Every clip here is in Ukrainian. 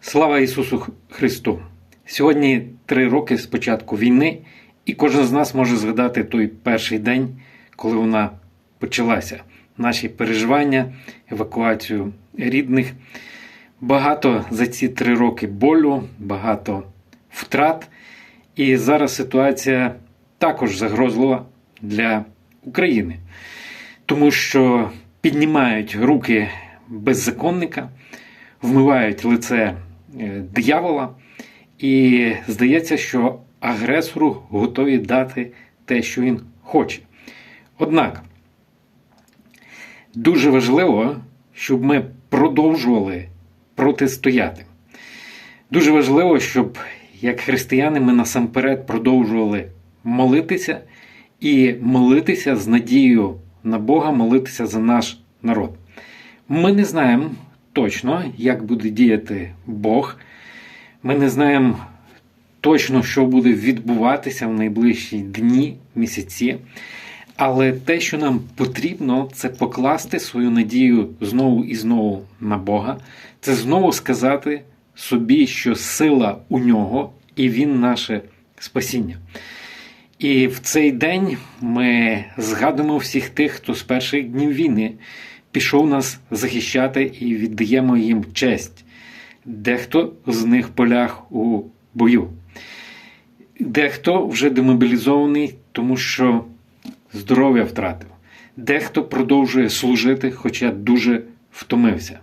Слава Ісусу Христу! Сьогодні три роки з початку війни, і кожен з нас може згадати той перший день, коли вона почалася. Наші переживання, евакуацію рідних. Багато за ці три роки болю, багато втрат. І зараз ситуація також загрозлива для України, тому що піднімають руки беззаконника, вмивають лице диявола, і здається, що агресору готові дати те, що він хоче. Однак дуже важливо, щоб ми продовжували протистояти. Дуже важливо, щоб як християни ми насамперед продовжували молитися і молитися з надією на Бога, молитися за наш народ. Ми не знаємо точно, як буде діяти Бог. Ми не знаємо точно, що буде відбуватися в найближчі дні, місяці. Але те, що нам потрібно, це покласти свою надію знову і знову на Бога, це знову сказати собі, що сила у нього, і Він наше спасіння. І в цей день ми згадуємо всіх тих, хто з перших днів війни пішов нас захищати і віддаємо їм честь. Дехто з них полях у бою, дехто вже демобілізований, тому що здоров'я втратив, дехто продовжує служити, хоча дуже втомився.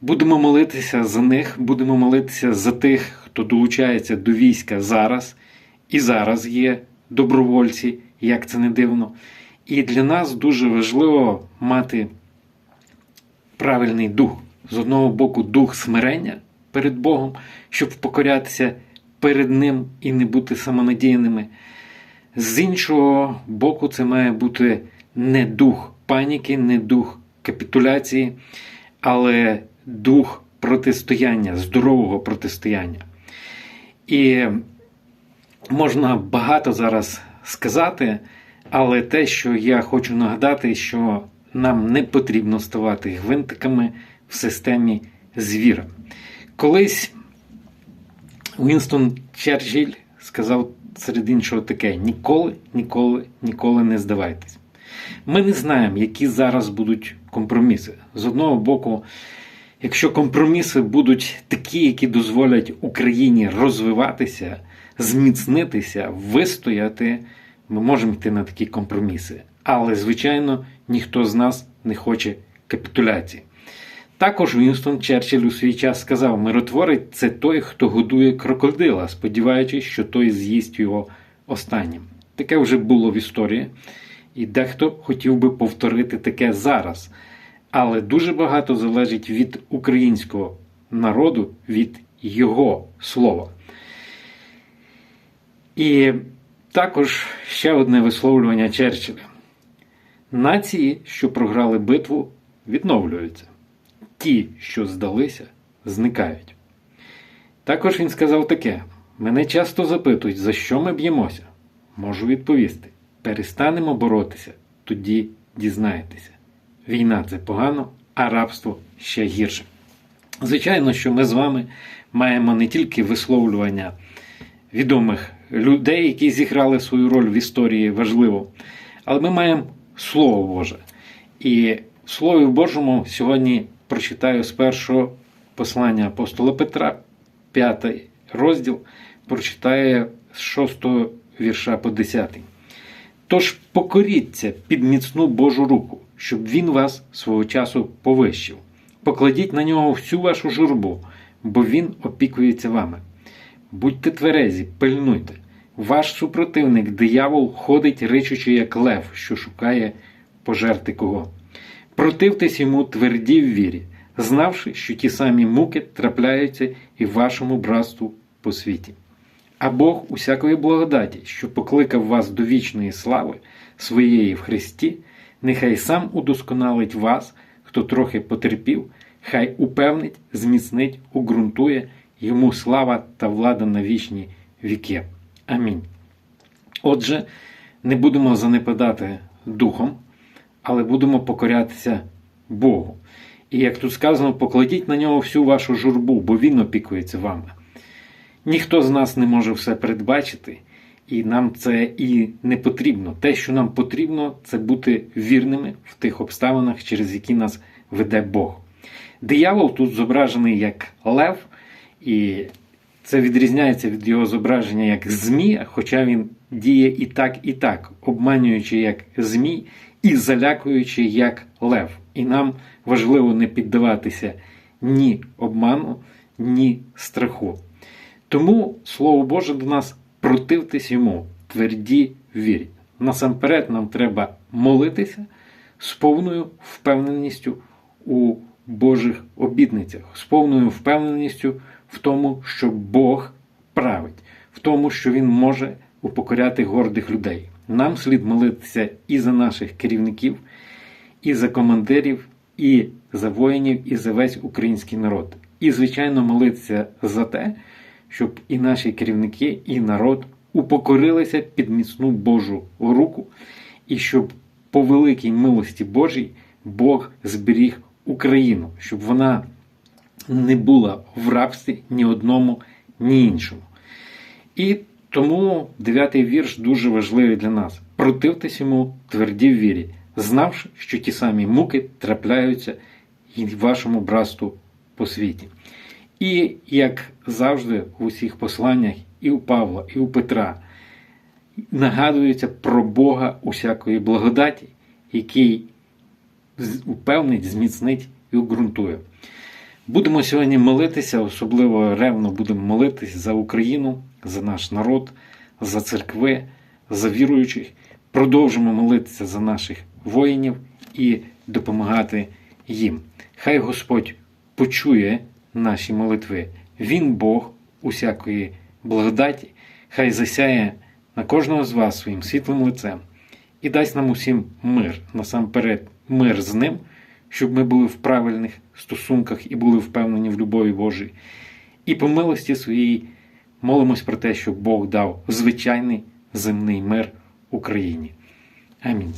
Будемо молитися за них, будемо молитися за тих, хто долучається до війська зараз, і зараз є добровольці, як це не дивно. І для нас дуже важливо мати правильний дух. З одного боку, дух смирення перед Богом, щоб покорятися перед Ним і не бути самонадіяними. З іншого боку, це має бути не дух паніки, не дух капітуляції, але дух протистояння, здорового протистояння. І можна багато зараз сказати, але те, що я хочу нагадати, що нам не потрібно ставати гвинтиками в системі звіра. Колись Уінстон Черчилль сказав серед іншого таке: ніколи, ніколи, ніколи не здавайтесь. Ми не знаємо, які зараз будуть компроміси. З одного боку, якщо компроміси будуть такі, які дозволять Україні розвиватися, зміцнитися, вистояти, ми можемо йти на такі компроміси. Але, звичайно, ніхто з нас не хоче капітуляції. Також Вінстон Черчилль у свій час сказав: миротворець це той, хто годує крокодила, сподіваючись, що той з'їсть його останнім. Таке вже було в історії, і дехто хотів би повторити таке зараз. Але дуже багато залежить від українського народу, від його слова. І також ще одне висловлювання Черчилля. Нації, що програли битву, відновлюються. Ті, що здалися, зникають. Також він сказав таке: мене часто запитують, за що ми б'ємося. Можу відповісти: перестанемо боротися, тоді дізнаєтеся. Війна це погано, а рабство ще гірше. Звичайно, що ми з вами маємо не тільки висловлювання відомих людей, які зіграли свою роль в історії важливо, але ми маємо Слово Боже. І в Слові Божому сьогодні прочитаю з першого послання апостола Петра, п'ятий розділ, прочитаю з 6 вірша по 10. Тож покоріться під міцну Божу руку, щоб він вас свого часу повищив. Покладіть на нього всю вашу журбу, бо він опікується вами. Будьте тверезі, пильнуйте. Ваш супротивник, диявол, ходить, ричучи, як лев, що шукає пожерти кого. Противтесь йому тверді в вірі, знавши, що ті самі муки трапляються і вашому братству по світі. А Бог усякої благодаті, що покликав вас до вічної слави своєї в Христі, нехай сам удосконалить вас, хто трохи потерпів, хай упевнить, зміцнить, уґрунтує йому слава та влада на вічні віки. Амінь. Отже, не будемо занепадати духом, але будемо покорятися Богу. І як тут сказано, покладіть на нього всю вашу журбу, бо він опікується вами. Ніхто з нас не може все передбачити, і нам це і не потрібно. Те, що нам потрібно, це бути вірними в тих обставинах, через які нас веде Бог. Диявол тут зображений як лев, і це відрізняється від його зображення як змія, хоча він діє і так, і так, обманюючи як змій і залякуючи як лев. І нам важливо не піддаватися ні обману, ні страху. Тому Слово Боже до нас противтесь йому, тверді вірі. Насамперед нам треба молитися з повною впевненістю у Божих обітницях, з повною впевненістю в тому, що Бог править, в тому, що Він може упокоряти гордих людей. Нам слід молитися і за наших керівників, і за командирів, і за воїнів, і за весь український народ. І, звичайно, молитися за те, щоб і наші керівники, і народ упокорилися під міцну Божу руку, і щоб по великій милості Божій Бог зберіг Україну, щоб вона не була в рабстві ні одному, ні іншому. І тому дев'ятий вірш дуже важливий для нас. Противтесь йому тверді в вірі, знавши, що ті самі муки трапляються і вашому братству по світі. І як завжди в усіх посланнях, і у Павла, і у Петра нагадується про Бога усякої благодаті, який упевнить, зміцнить і обґрунтує. Будемо сьогодні молитися, особливо ревно будемо молитися за Україну, за наш народ, за церкви, за віруючих. Продовжимо молитися за наших воїнів і допомагати їм. Хай Господь почує наші молитви. Він Бог усякої благодаті, хай засяє на кожного з вас своїм світлим лицем і дасть нам усім мир, насамперед, мир з ним, щоб ми були в правильних стосунках і були впевнені в любові Божій. І по милості своїй молимось про те, щоб Бог дав звичайний земний мир Україні. Амінь.